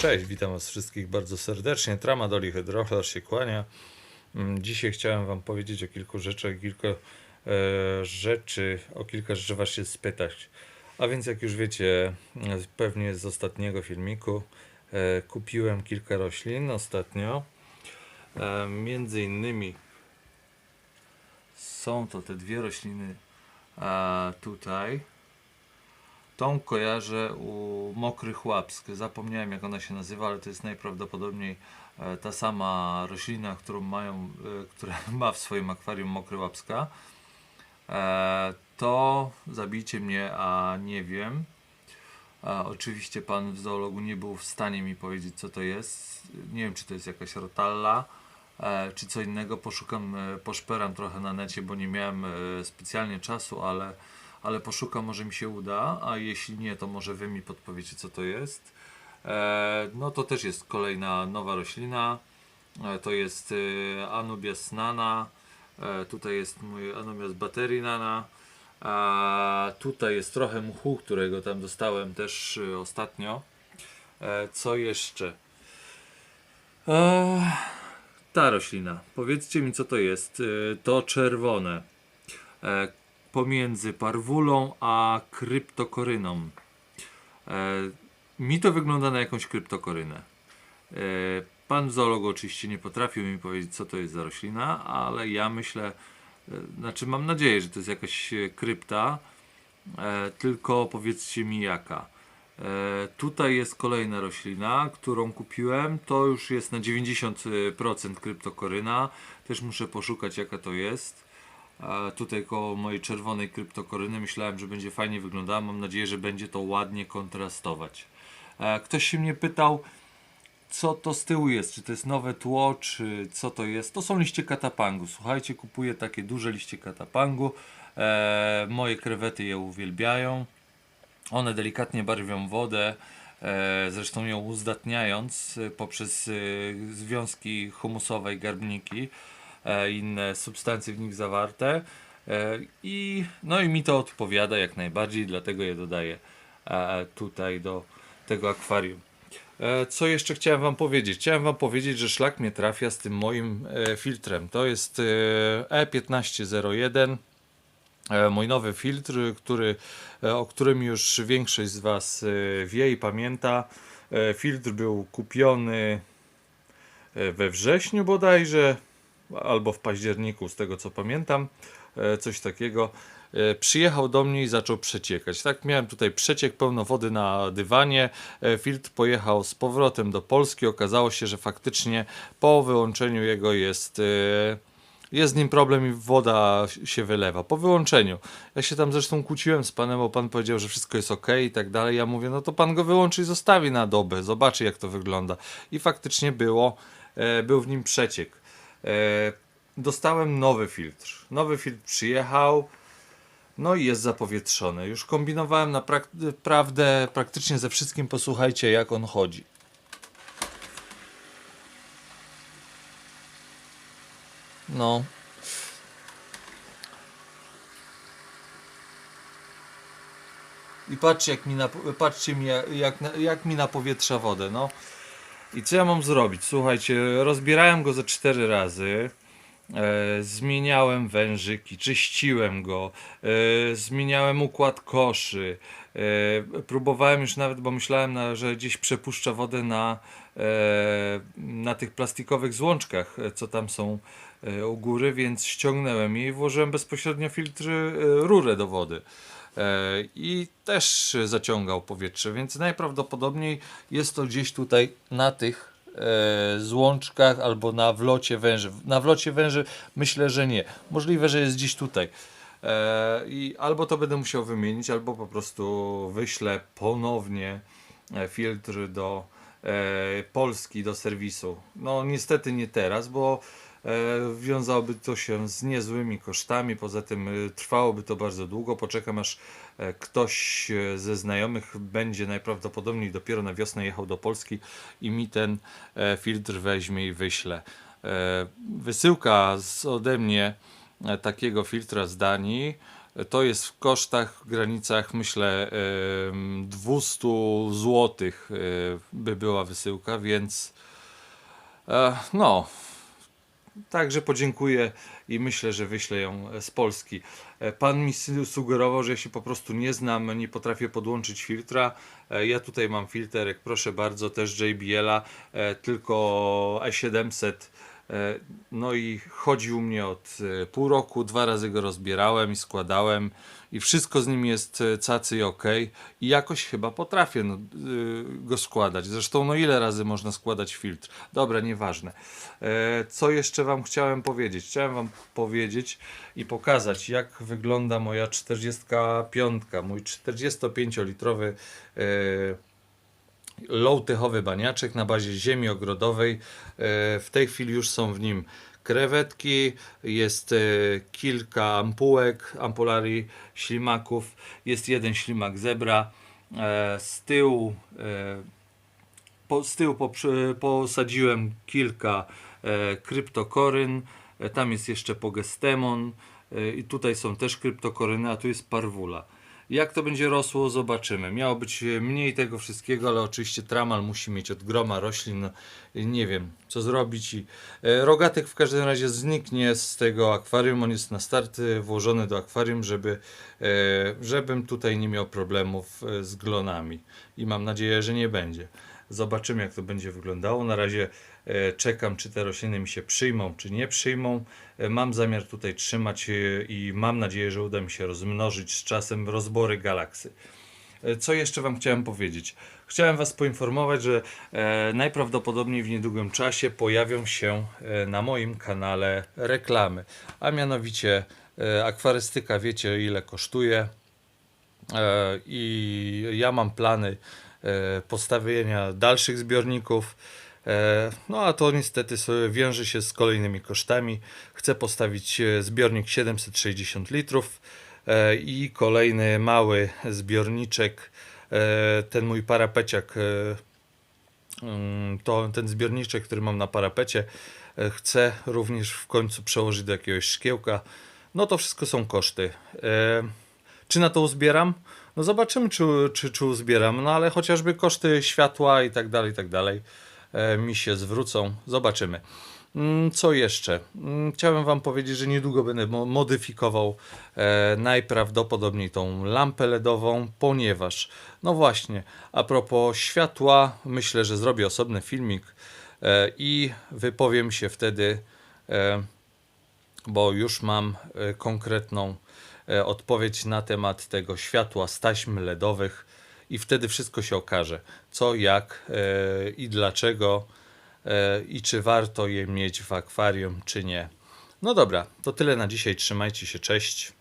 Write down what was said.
Cześć, witam Was wszystkich bardzo serdecznie. Tramadoli Hydrochlar się kłania. Mm, Dzisiaj chciałem Wam powiedzieć o kilku rzeczach, kilka e, rzeczy, o kilka rzeczy Was się spytać. A więc jak już wiecie, e, pewnie z ostatniego filmiku, e, kupiłem kilka roślin ostatnio. E, między innymi są to te dwie rośliny e, tutaj. Tą kojarzę u Mokrych Łapsk. Zapomniałem jak ona się nazywa, ale to jest najprawdopodobniej e, ta sama roślina, którą mają, e, która ma w swoim akwarium Mokry Łapska. E, To zabijcie mnie, a nie wiem. Oczywiście pan w zoologu nie był w stanie mi powiedzieć co to jest. Nie wiem czy to jest jakaś rotalla czy co innego. Poszukam, poszperam trochę na necie, bo nie miałem specjalnie czasu, ale, ale poszukam, może mi się uda, a jeśli nie, to może wy mi podpowiecie co to jest. E, No to też jest kolejna nowa roślina. E, To jest e, Anubias nana. Tutaj jest mój Anubias baterii A tutaj jest trochę mchu, którego tam dostałem też ostatnio. Co jeszcze? Ta roślina. Powiedzcie mi, co to jest. To czerwone. E, Pomiędzy parwulą a kryptokoryną. E, Mi to wygląda na jakąś kryptokorynę. E, Pan zoolog oczywiście nie potrafił mi powiedzieć, co to jest za roślina, ale ja myślę, e, znaczy mam nadzieję, że to jest jakaś e, krypta, e, tylko powiedzcie mi jaka. E, tutaj jest kolejna roślina, którą kupiłem. To już jest na 90% kryptokoryna. Też muszę poszukać, jaka to jest. Tutaj koło mojej czerwonej kryptokoryny myślałem, że będzie fajnie wyglądała. Mam nadzieję, że będzie to ładnie kontrastować. E, ktoś się mnie pytał, co to z tyłu jest, czy to jest nowe tło, czy co to jest. To są liście katapangu. Słuchajcie, kupuję takie duże liście katapangu. E, moje krewety je uwielbiają. One delikatnie barwią wodę, e, zresztą ją uzdatniając poprzez związki humusowe i garbniki inne substancje w nich zawarte. E, I, no i mi to odpowiada jak najbardziej, dlatego je dodaję e, tutaj do tego akwarium. E, Co jeszcze chciałem Wam powiedzieć? Chciałem Wam powiedzieć, że szlak mnie trafia z tym moim e, filtrem. To jest e, E1501. E, Mój nowy filtr, który, e, o którym już większość z Was e, wie i pamięta. E, Filtr był kupiony e, we wrześniu bodajże, albo w październiku, z tego co pamiętam, e, coś takiego. E, Przyjechał do mnie i zaczął przeciekać. Tak, miałem tutaj przeciek pełno wody na dywanie. E, Filtr pojechał z powrotem do Polski. Okazało się, że faktycznie po wyłączeniu jego jest. jest z nim problem i woda się wylewa. Po wyłączeniu. Ja się tam zresztą kłóciłem z panem, bo pan powiedział, że wszystko jest ok i tak dalej. Ja mówię, no to pan go wyłączy i zostawi na dobę. Zobaczy jak to wygląda. I faktycznie było. Był w nim przeciek. E, dostałem nowy filtr. Nowy filtr przyjechał. No i jest zapowietrzony. Już kombinowałem naprawdę praktycznie ze wszystkim. Posłuchajcie, jak on chodzi. No. I patrzcie, jak mi, nap- patrzcie mi, jak, na- jak mi napowietrza wodę, no. I co ja mam zrobić? Słuchajcie, rozbierałem go ze cztery razy. E, zmieniałem wężyki, czyściłem go, e, zmieniałem układ koszy. E, próbowałem już nawet, bo myślałem, na, że gdzieś przepuszcza wodę na, e, na tych plastikowych złączkach, e, co tam są e, u góry, więc ściągnąłem je i włożyłem bezpośrednio filtr, e, rurę do wody. E, I też zaciągał powietrze, więc najprawdopodobniej jest to gdzieś tutaj na tych e, złączkach albo na wlocie węży. Na wlocie węży myślę, że nie. Możliwe, że jest gdzieś tutaj. E, I albo to będę musiał wymienić, albo po prostu wyślę ponownie filtr do Polski, do serwisu. No niestety nie teraz, bo wiązałoby to się z niezłymi kosztami, poza tym e, trwałoby to bardzo długo. Poczekam aż e, ktoś e, ze znajomych będzie najprawdopodobniej dopiero na wiosnę jechał do Polski i mi ten e, filtr weźmie i wyśle. E, Wysyłka ode mnie e, takiego filtra z Danii To jest w kosztach w granicach, myślę, em, 200 zł by była wysyłka, więc e, no, Także podziękuję i myślę, że wyślę ją z Polski. E, Pan mi su- sugerował, że ja się po prostu nie znam, nie potrafię podłączyć filtra. E, Ja tutaj mam filterek, proszę bardzo, też JBL-a, e, tylko E700. E, No i chodził mnie od e, pół roku, dwa razy go rozbierałem i składałem i wszystko z nim jest e, cacy i ok i jakoś chyba potrafię no, go składać. Zresztą no ile razy można składać filtr? Dobra, nieważne. Co jeszcze wam chciałem powiedzieć? Chciałem wam powiedzieć i pokazać jak wygląda moja 45, mój 45-litrowy low-techowy baniaczek na bazie ziemi ogrodowej. E, W tej chwili już są w nim krewetki, jest e, kilka ampułek, ampularii ślimaków, jest jeden ślimak zebra. E, Z tyłu, z tyłu posadziłem kilka kryptokoryn, tam jest jeszcze pogestemon i tutaj są też kryptokoryny, a tu jest parwula. Jak to będzie rosło, zobaczymy. Miało być e, mniej tego wszystkiego, ale oczywiście tramal musi mieć od groma roślin. Nie wiem, co zrobić. E, rogatek w każdym razie zniknie z tego akwarium. On jest na start e, włożony do akwarium, żeby, żebym tutaj nie miał problemów z glonami. I mam nadzieję, że nie będzie. Zobaczymy, jak to będzie wyglądało. Na razie czekam, czy te rośliny mi się przyjmą, czy nie przyjmą. E, Mam zamiar tutaj trzymać e, i mam nadzieję, że uda mi się rozmnożyć z czasem rozbory galaksy. E, Co jeszcze Wam chciałem powiedzieć? Chciałem Was poinformować, że e, najprawdopodobniej w niedługim czasie pojawią się e, na moim kanale reklamy, a mianowicie e, akwarystyka, wiecie ile kosztuje e, i ja mam plany e, postawienia dalszych zbiorników. E, No a to niestety wiąże się z kolejnymi kosztami. Chcę postawić e, zbiornik 760 litrów e, i kolejny mały zbiorniczek. Ten mój parapeciak, mm, to ten zbiorniczek, który mam na parapecie, chcę również w końcu przełożyć do jakiegoś szkiełka. No to wszystko są koszty. Czy na to uzbieram? No zobaczymy, czy, czy, czy uzbieram, no ale chociażby koszty światła i tak dalej, i tak dalej mi się zwrócą. Zobaczymy. Mm, Co jeszcze? Mm, Chciałem Wam powiedzieć, że niedługo będę mo- modyfikował e, najprawdopodobniej tą lampę LEDową, ponieważ, no właśnie, a propos światła, myślę, że zrobię osobny filmik e, i wypowiem się wtedy, e, bo już mam e, konkretną e, odpowiedź na temat tego światła z taśm LEDowych i wtedy wszystko się okaże, co, jak e, i dlaczego e, i czy warto je mieć w akwarium, czy nie. No dobra, to tyle na dzisiaj. Trzymajcie się, cześć.